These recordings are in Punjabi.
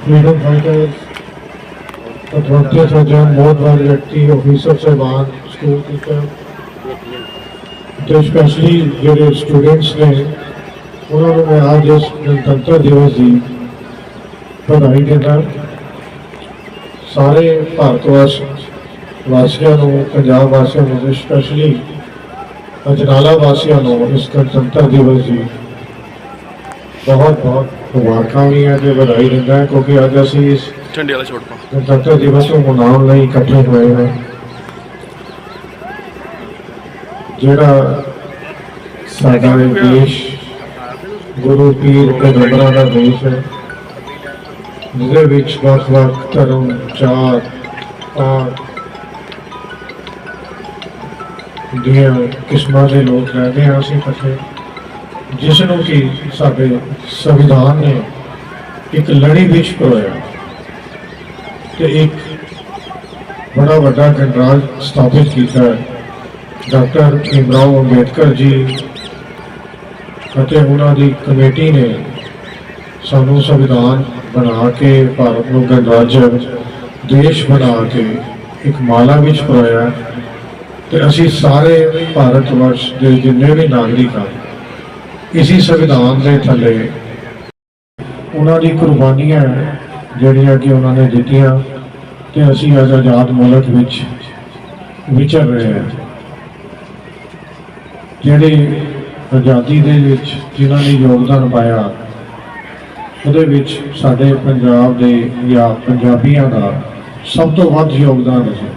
फ्रीडम फाइटर्स पत्रवंते सज्जन बहुत बड़े व्यक्ति ऑफिसर साहबान स्कूल टीचर ਤੇ ਸਪੈਸ਼ਲੀ ਜਿਹੜੇ ਸਟੂਡੈਂਟਸ ਨੇ ਉਹਨਾਂ ਨੂੰ ਮੈਂ ਅੱਜ ਇਸ ਗਣਤੰਤਰ ਦਿਵਸ ਦੀ ਵਧਾਈ ਦਿੰਦਾ ਸਾਰੇ ਭਾਰਤ ਵਾਸ ਵਾਸੀਆਂ ਨੂੰ ਪੰਜਾਬ ਵਾਸੀਆਂ ਨੂੰ ਤੇ ਸਪੈਸ਼ਲੀ ਅਜਨਾਲਾ ਵਾਸੀਆਂ ਨੂੰ ਇਸ ਗਣਤੰਤਰ ਦਿਵਸ ਦੀ ਬਹੁਤ ਬਹੁਤ ਮੁਬਾਰਕਾਂ ਵੀ ਹੈ ਤੇ ਵਧਾਈ ਦਿੰਦਾ ਹਾਂ ਕਿਉਂਕਿ ਅੱਜ ਅਸੀਂ ਇਸ ਝੰਡੇ ਵਾਲਾ ਛੋੜ ਪਾ ਗਣਤੰਤਰ ਦਿਵਸ ਨੂੰ ਮਨਾਉਣ ਲਈ ਇਕੱਠੇ ਹੋਏ ਹਾਂ। ਜਿਹੜਾ ਸਾਡਾ ਇਹ ਦੇਸ਼ ਗੁਰੂ ਪੀਰ ਪੈਗੰਬਰਾਂ ਦਾ ਦੇਸ਼ ਹੈ ਜਿਹਦੇ ਵਿੱਚ ਵੱਖ-ਵੱਖ ਧਰਮ ਜਾਤ ਪਾਤ ਦੀਆਂ ਕਿਸਮਾਂ ਦੇ ਲੋਕ ਰਹਿੰਦੇ ਹਾਂ ਅਸੀਂ ਇਕੱਠੇ। ਜਿਸ ਨੂੰ ਕਿ ਸਾਡੇ ਸੰਵਿਧਾਨ ਨੇ ਇੱਕ ਲੜੀ ਵਿੱਚ ਪਰੋਇਆ ਤੇ ਇੱਕ ਬੜਾ ਵੱਡਾ ਗਣਰਾਜ ਸਥਾਪਿਤ ਕੀਤਾ ਹੈ। ਡਾਕਟਰ ਭੀਮਰਾਓ ਅੰਬੇਡਕਰ ਜੀ ਅਤੇ ਉਹਨਾਂ ਦੀ ਕਮੇਟੀ ਨੇ ਸਾਨੂੰ ਸੰਵਿਧਾਨ ਬਣਾ ਕੇ, ਭਾਰਤ ਨੂੰ ਗਣਰਾਜ ਦੇਸ਼ ਬਣਾ ਕੇ ਇੱਕ ਮਾਲਾ ਵਿੱਚ ਪਰੋਇਆ ਤੇ ਅਸੀਂ ਸਾਰੇ ਭਾਰਤ ਵਰਸ਼ ਦੇ ਜਿੰਨੇ ਵੀ ਨਾਗਰਿਕ ਹਾਂ ਇਸੇ ਸੰਵਿਧਾਨ ਦੇ ਥੱਲੇ ਉਹਨਾਂ ਦੀ ਕੁਰਬਾਨੀਆਂ ਜਿਹੜੀਆਂ ਕਿ ਉਹਨਾਂ ਨੇ ਦਿੱਤੀਆਂ ਤੇ ਅਸੀਂ ਅੱਜ ਆਜ਼ਾਦ ਮੁਲਕ ਵਿੱਚ ਵਿਚਰ ਰਹੇ ਹਾਂ। ਜਿਹੜੇ ਆਜ਼ਾਦੀ ਦੇ ਵਿੱਚ ਜਿਨ੍ਹਾਂ ਨੇ ਯੋਗਦਾਨ ਪਾਇਆ, ਉਹਦੇ ਵਿੱਚ ਸਾਡੇ ਪੰਜਾਬ ਦੇ ਜਾਂ ਪੰਜਾਬੀਆਂ ਦਾ ਸਭ ਤੋਂ ਵੱਧ ਯੋਗਦਾਨ ਹੈ।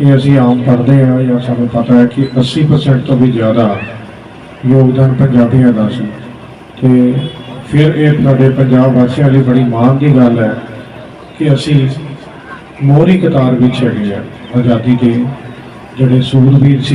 ਇਹ ਅਸੀਂ ਆਮ ਕਰਦੇ ਹਾਂ ਜਾਂ ਸਾਨੂੰ ਪਤਾ ਹੈ ਕਿ 80% ਤੋਂ ਵੀ ਜ਼ਿਆਦਾ ਯੋਗਦਾਨ ਪੰਜਾਬੀਆਂ ਦਾ ਸੀ। ਤੇ ਫਿਰ ਇਹ ਸਾਡੇ ਪੰਜਾਬ ਵਾਸੀਆਂ ਲਈ ਬੜੀ ਮਾਣ ਦੀ ਗੱਲ ਹੈ ਕਿ ਅਸੀਂ ਮੋਹਰੀ ਕਤਾਰ ਵਿੱਚ ਹੈਗੇ ਆ, ਆਜ਼ਾਦੀ ਦੇ ਜਿਹੜੇ ਸੂਰਬੀਰ ਸੀ